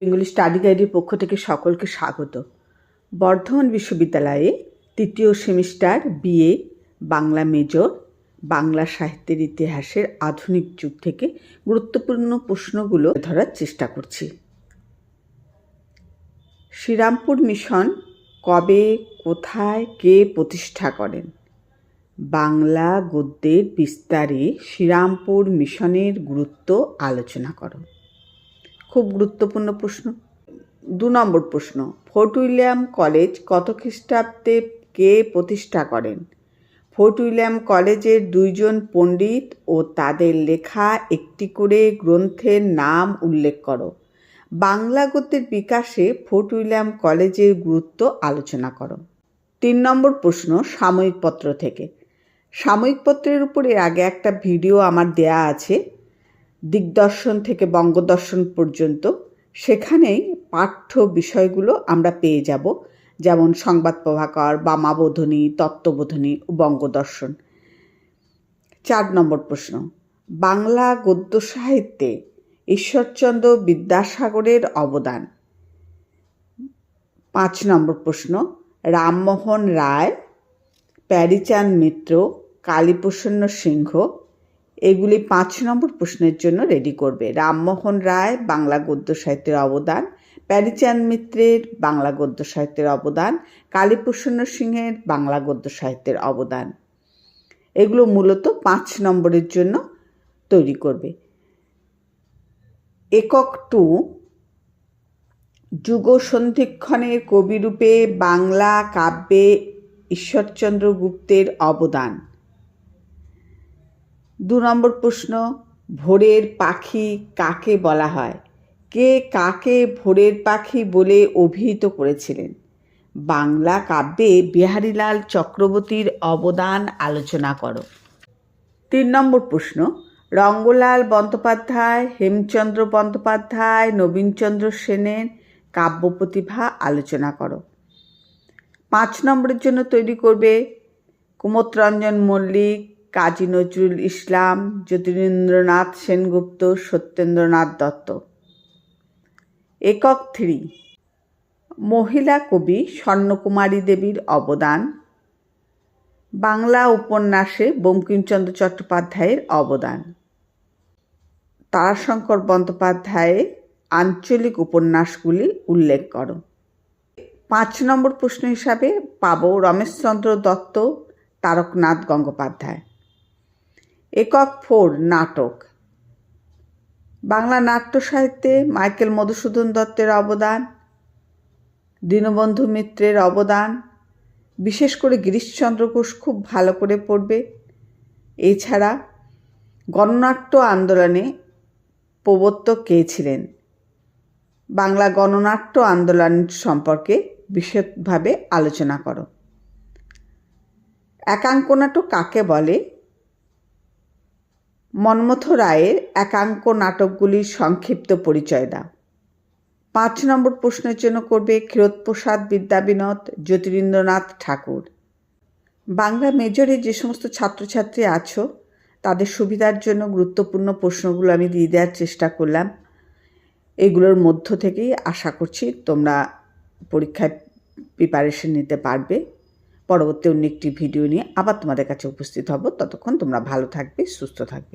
Bengali study গাইডের পক্ষ থেকে সকলকে স্বাগত। বর্ধমান বিশ্ববিদ্যালয়ে তৃতীয় semester, BA, Bangla major, Bangla সাহিত্যের ইতিহাসের আধুনিক যুগ থেকে গুরুত্বপূর্ণ প্রশ্নগুলো ধরার চেষ্টা করছি। শ্রীরামপুর মিশন কবে, কোথায়, কে প্রতিষ্ঠা করেন? বাংলা গদ্যের বিস্তারে শ্রীরামপুর মিশনের গুরুত্ব আলোচনা করো। খুব গুরুত্বপূর্ণ প্রশ্ন। দু নম্বর প্রশ্ন, ফোর্ট উইলিয়াম কলেজ কত খ্রিস্টাব্দে কে প্রতিষ্ঠা করেন? ফোর্ট উইলিয়াম কলেজের দুইজন পণ্ডিত ও তাদের লেখা একটি করে গ্রন্থের নাম উল্লেখ করো। বাংলা গদ্যের বিকাশে ফোর্ট উইলিয়াম কলেজের গুরুত্ব আলোচনা করো। তিন নম্বর প্রশ্ন, সাময়িক পত্র থেকে। সাময়িক পত্রের উপর এর আগে একটা ভিডিও আমার দেয়া আছে। দিগদর্শন থেকে বঙ্গদর্শন পর্যন্ত, সেখানেই পাঠ্য বিষয়গুলো আমরা পেয়ে যাব, যেমন সংবাদ প্রভাকর, বামাবোধনী, তত্ত্ববোধনী ও বঙ্গদর্শন। চার নম্বর প্রশ্ন, বাংলা গদ্য সাহিত্যে ঈশ্বরচন্দ্র বিদ্যাসাগরের অবদান। পাঁচ নম্বর প্রশ্ন, রামমোহন রায় প্যারিচাঁদ মিত্র, কালীপ্রসন্ন সিংহ এগুলি পাঁচ নম্বর প্রশ্নের জন্য রেডি করবে। রামমোহন রায়, বাংলা গদ্য সাহিত্যের অবদান। প্যারিচাঁদ মিত্রের বাংলা গদ্য সাহিত্যের অবদান। কালীপ্রসন্ন সিংহের বাংলা গদ্য সাহিত্যের অবদান। এগুলো মূলত পাঁচ নম্বরের জন্য তৈরি করবে। একক টু যুগ সন্ধিক্ষণের কবিরূপে বাংলা কাব্যে ঈশ্বরচন্দ্র গুপ্তের অবদান। দু নম্বর প্রশ্ন, ভোরের পাখি কাকে বলা হয়? কে কাকে ভোরের পাখি বলে অভিহিত করেছিলেন? বাংলা কাব্যে বিহারীলাল চক্রবর্তীর অবদান আলোচনা করো। তিন নম্বর প্রশ্ন, রঙ্গলাল বন্দ্যোপাধ্যায়, হেমচন্দ্র বন্দ্যোপাধ্যায়, নবীনচন্দ্র সেনের কাব্য প্রতিভা আলোচনা করো। পাঁচ নম্বরের জন্য তৈরি করবে কুমোত্রঞ্জন মল্লিক কাজী নজরুল ইসলাম জ্যোতিরেন্দ্রনাথ সেনগুপ্ত, সত্যেন্দ্রনাথ দত্ত। একক থ্রি। মহিলা কবি স্বর্ণকুমারী দেবীর অবদান। বাংলা উপন্যাসে বঙ্কিমচন্দ্র চট্টোপাধ্যায়ের অবদান। তারাশঙ্কর বন্দ্যোপাধ্যায়ের আঞ্চলিক উপন্যাসগুলি উল্লেখ করো। পাঁচ নম্বর প্রশ্ন হিসাবে পাব রমেশচন্দ্র দত্ত, তারকনাথ গঙ্গোপাধ্যায়। একক ফোর নাটক। বাংলা নাট্য সাহিত্যে মাইকেল মধুসূদন দত্তের অবদান, দীনবন্ধু মিত্রের অবদান, বিশেষ করে গিরিশচন্দ্র ঘোষ খুব ভালো করে পড়বে। এছাড়া গণনাট্য আন্দোলনে প্রবর্তক কে ছিলেন? বাংলা গণনাট্য আন্দোলন সম্পর্কে বিশদভাবে আলোচনা করো। একাঙ্ক নাটক কাকে বলে? মন্মথ রায়ের একাঙ্ক নাটকগুলির সংক্ষিপ্ত পরিচয় দাও। পাঁচ নম্বর প্রশ্নের জন্য করবে ক্ষীরোৎপ্রসাদ বিদ্যাবিনোদ, জ্যোতিরিন্দ্রনাথ ঠাকুর। বাংলা মেজরে যে সমস্ত ছাত্রছাত্রী আছো, তাদের সুবিধার জন্য গুরুত্বপূর্ণ প্রশ্নগুলো আমি দিয়ে দেওয়ার চেষ্টা করলাম। এগুলোর মধ্য থেকেই আশা করছি তোমরা পরীক্ষায় প্রিপারেশন নিতে পারবে। পরবর্তী অন্য একটি ভিডিও নিয়ে আবার তোমাদের কাছে উপস্থিত হব। ততক্ষণ তোমরা ভালো থাকবে, সুস্থ থাকবে।